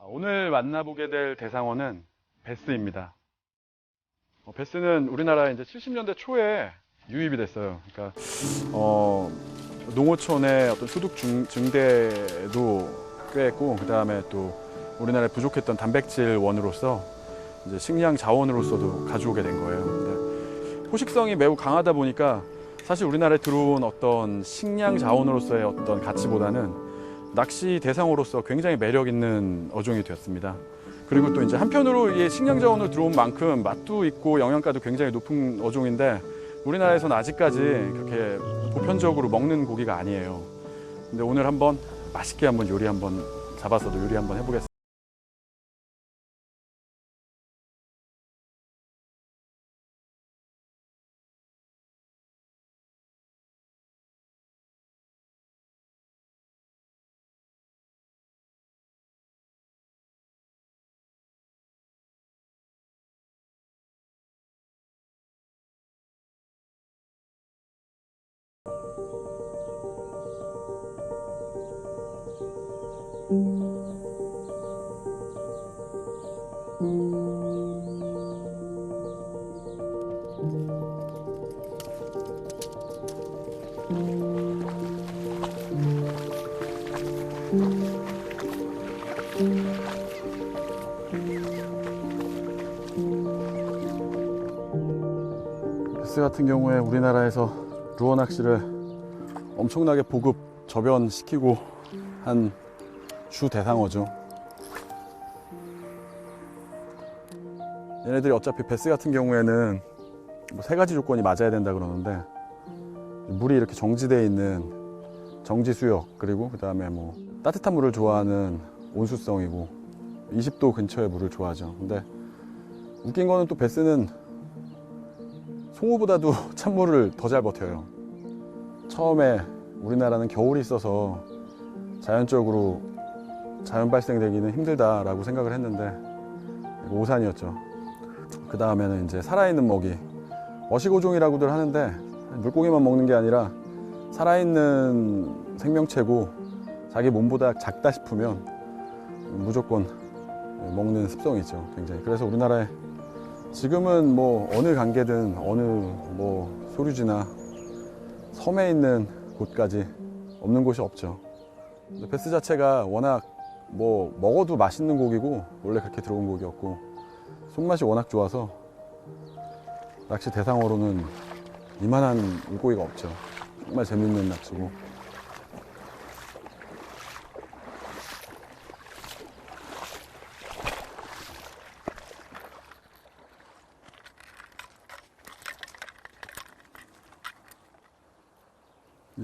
아, 오늘 만나보게 될 대상어는 베스입니다. 어, 베스는 우리나라에 이제 70년대 초에 유입이 됐어요. 그러니까 어, 농어촌의 어떤 소득 증, 증대도 꽤 했고 그 다음에 또 우리나라에 부족했던 단백질 원으로서 이제 식량 자원으로서도 가져오게 된 거예요. 근데 포식성이 매우 강하다 보니까 사실 우리나라에 들어온 어떤 식량 자원으로서의 어떤 가치보다는 낚시 대상어로서 굉장히 매력 있는 어종이 되었습니다. 그리고 또 이제 한편으로 이 식량 자원으로 들어온 만큼 맛도 있고 영양가도 굉장히 높은 어종인데 우리나라에서는 아직까지 그렇게 보편적으로 먹는 고기가 아니에요. 근데 오늘 한번 맛있게 한번 요리 한번 잡아서도 요리 한번 해보겠습니다. 베스 같은 경우에 우리나라에서 루어 낚시를 엄청나게 보급 저변시키고 한 주 대상어죠. 얘네들이 어차피 베스 같은 경우에는 뭐 세 가지 조건이 맞아야 된다 그러는데 물이 이렇게 정지되어 있는 정지 수역 그리고 그 다음에 뭐 따뜻한 물을 좋아하는 온수성이고 20도 근처의 물을 좋아하죠. 근데 웃긴 거는 또 베스는 송어보다도 찬물을 더 잘 버텨요. 처음에 우리나라는 겨울이 있어서 자연적으로 자연 발생되기는 힘들다라고 생각을 했는데 오산이었죠. 그 다음에는 이제 살아있는 먹이 어시고종이라고들 하는데 물고기만 먹는 게 아니라 살아있는 생명체고 자기 몸보다 작다 싶으면 무조건 먹는 습성이 있죠. 굉장히 그래서 우리나라에 지금은 뭐 어느 관계든 어느 뭐 소류지나 섬에 있는 곳까지 없는 곳이 없죠. 베스 자체가 워낙 뭐 먹어도 맛있는 고기고 원래 그렇게 들어온 고기였고 손맛이 워낙 좋아서 낚시 대상어로는 이만한 물고기가 없죠. 정말 재밌는 낚시고.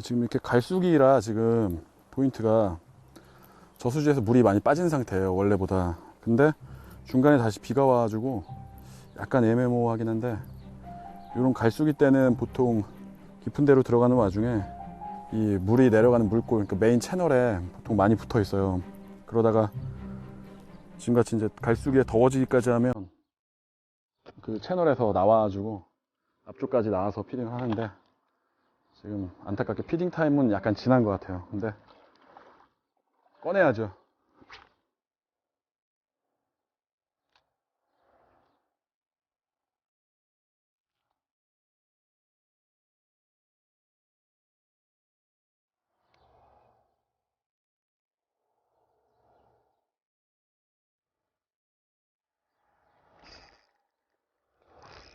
지금 이렇게 갈수기라 지금 포인트가 저수지에서 물이 많이 빠진 상태예요 원래보다. 근데 중간에 다시 비가 와가지고 약간 애매모호하긴 한데 이런 갈수기 때는 보통 깊은 데로 들어가는 와중에 이 물이 내려가는 물골 그러니까 메인 채널에 보통 많이 붙어 있어요. 그러다가 지금같이 이제 갈수기에 더워지기까지 하면 그 채널에서 나와가지고 앞쪽까지 나와서 피딩을 하는데 지금 안타깝게 피딩 타임은 약간 지난 것 같아요. 근데 꺼내야죠.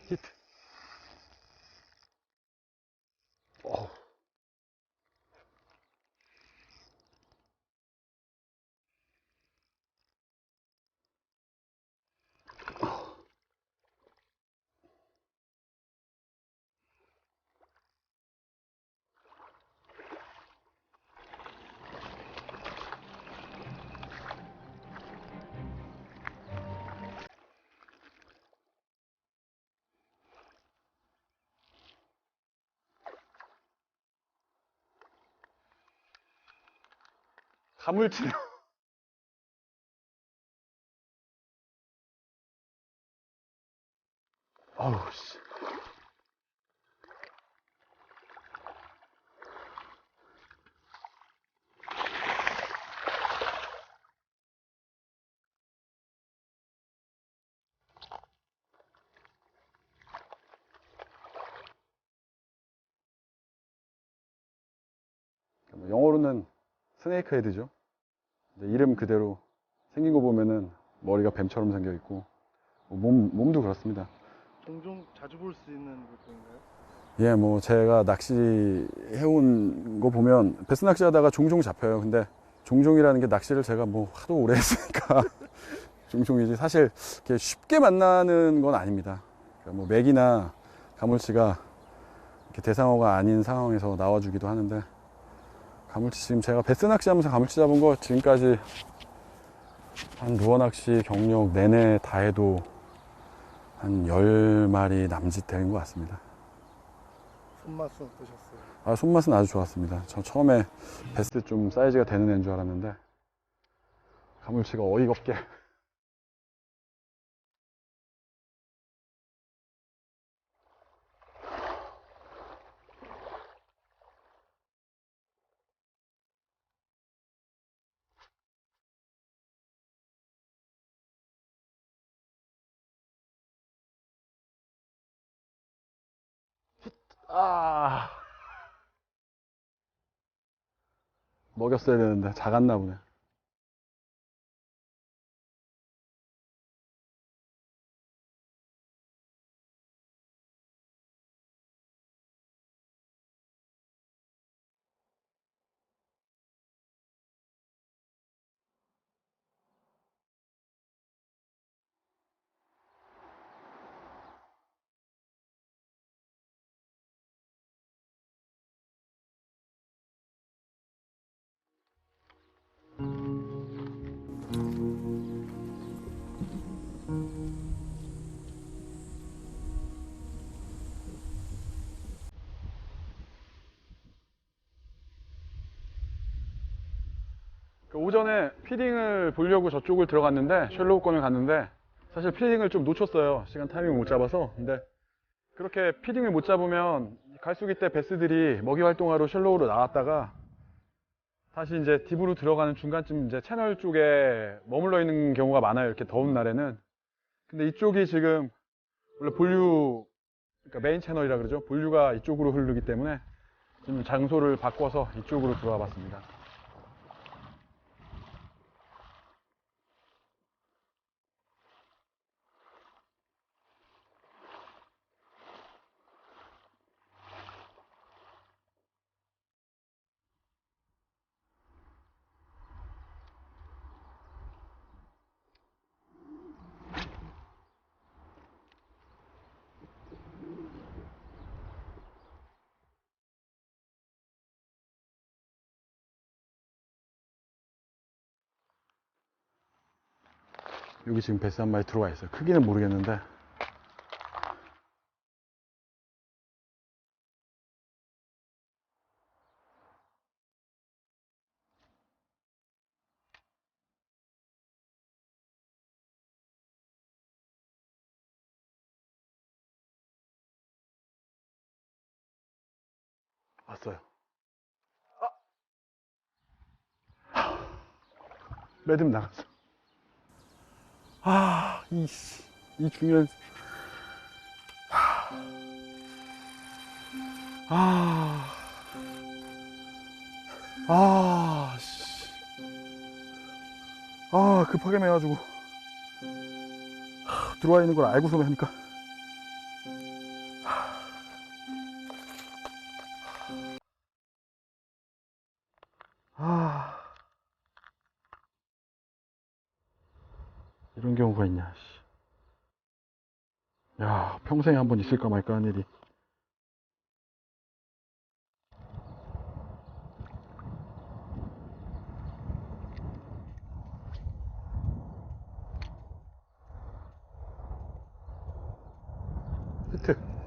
히트. 가물치는 아우 씨. 영어로는 스네이크 헤드죠. 근데 이름 그대로 생긴 거 보면은 머리가 뱀처럼 생겨 있고 몸 몸도 그렇습니다. 종종 자주 볼 수 있는 물고기인가요? 예, 뭐 제가 낚시 해온 거 보면 베스 낚시하다가 종종 잡혀요. 근데 종종이라는 게 낚시를 제가 뭐 하도 오래 했으니까 종종이지 사실 이렇게 쉽게 만나는 건 아닙니다. 그러니까 뭐 맥이나 가물치가 이렇게 대상어가 아닌 상황에서 나와주기도 하는데 가물치 지금 제가 베스 낚시하면서 가물치 잡은 거 지금까지 한 루어 낚시 경력 내내 다 해도 한 10마리 남짓 되는 것 같습니다. 손맛은 어떠셨어요? 아, 손맛은 아주 좋았습니다. 저 처음에 베스트 좀 사이즈가 되는 애인 줄 알았는데, 가물치가 어이가 없게. 아. 먹였어야 되는데 작았나 보네. 피딩을 보려고 저쪽을 들어갔는데 셜로우 건에 갔는데 사실 피딩을 좀 놓쳤어요. 시간 타이밍을 못 잡아서. 근데 그렇게 피딩을 못 잡으면 갈수기 때 베스들이 먹이 활동하러 셜로우로 나왔다가 다시 이제 딥으로 들어가는 중간쯤 이제 채널 쪽에 머물러 있는 경우가 많아요. 이렇게 더운 날에는. 근데 이쪽이 지금 원래 본류 그러니까 메인 채널이라 그러죠. 본류가 이쪽으로 흐르기 때문에 지금 장소를 바꿔서 이쪽으로 들어와 봤습니다. 여기 지금 베스 한 마리 들어와 있어요. 크기는 모르겠는데. 왔어요. 아! 매듭 나갔어. 아, 이, 씨, 이 중요한. 하. 아. 아, 씨. 아, 급하게 매가지고. 하, 들어와 있는 걸 알고서 하니까. 아. 이런 경우가 있냐, 씨. 야, 평생에 한 번 있을까 말까 한 일이. 히트.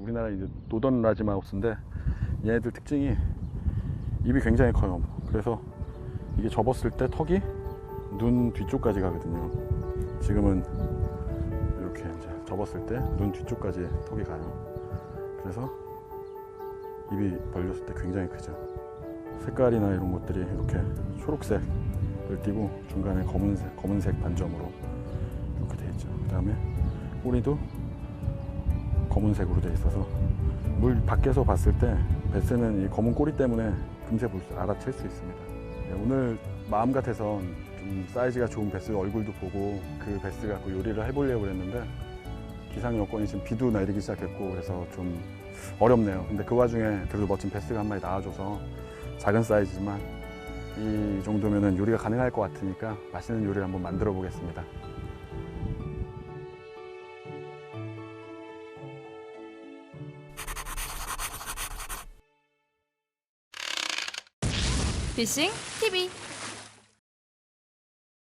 우리나라 이제 노던 라지마우스인데 얘네들 특징이 입이 굉장히 커요. 그래서 이게 접었을 때 턱이 눈 뒤쪽까지 가거든요. 지금은 이렇게 이제 접었을 때 눈 뒤쪽까지 턱이 가요. 그래서 입이 벌렸을 때 굉장히 크죠. 색깔이나 이런 것들이 이렇게 초록색을 띠고 중간에 검은색, 검은색 반점으로 이렇게 돼 있죠. 그 다음에 꼬리도 검은색으로 돼 있어서 물 밖에서 봤을 때 베스는 이 검은 꼬리 때문에 금세 볼 수, 알아챌 수 있습니다. 네, 오늘 마음 같아선 좀 사이즈가 좋은 베스 얼굴도 보고 그 베스 갖고 요리를 해보려고 그랬는데 기상 여건이 지금 비도 내리기 시작했고 그래서 좀 어렵네요. 근데 그 와중에 그래도 멋진 베스가 한 마리 나와줘서 작은 사이즈지만 이 정도면은 요리가 가능할 것 같으니까 맛있는 요리를 한번 만들어 보겠습니다. 피싱 TV